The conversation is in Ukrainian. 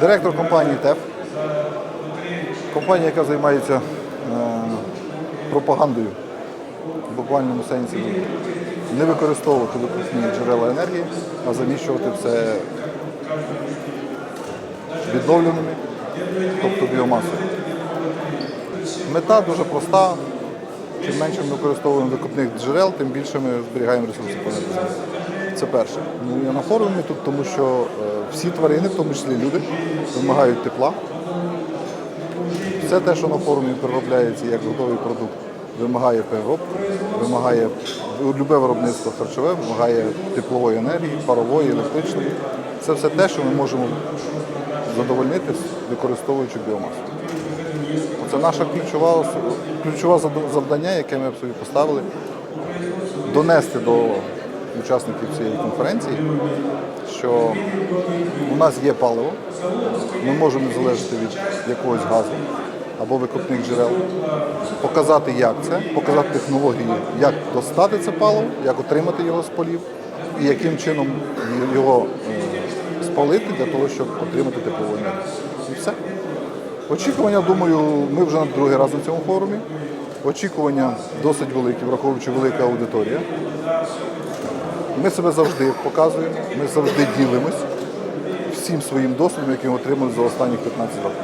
Директор компанії ТЕФ. Компанія, яка займається е, пропагандою в буквальному сенсі не використовувати викопні джерела енергії, а заміщувати все відновленими, тобто біомасою. Мета дуже проста. Чим менше ми використовуємо викопних джерел, тим більше ми зберігаємо ресурси планети Землі. Це перше. Я на форумі тут, тому що е, всі тварини, в тому числі люди, вимагають тепла. Все те, що на форумі переробляється як готовий продукт, вимагає переробки, вимагає любе виробництво харчове, вимагає теплової енергії, парової, електричної. Це все те, що ми можемо задовольнити, використовуючи біомасу. Це наше ключове, ключове завдання, яке ми собі поставили, донести до учасників цієї конференції, що у нас є паливо, ми можемо не залежати від якогось газу або викопних джерел, показати, як це, показати технології, як достати це паливо, як отримати його з полів і яким чином його е, спалити для того, щоб отримати теплову енергію. І все. Очікування, думаю, ми вже на другий раз на цьому форумі. Очікування досить великі, враховуючи велика аудиторія. Ми себе завжди показуємо, ми завжди ділимось всім своїм досвідом, який ми отримали за останні 15 років.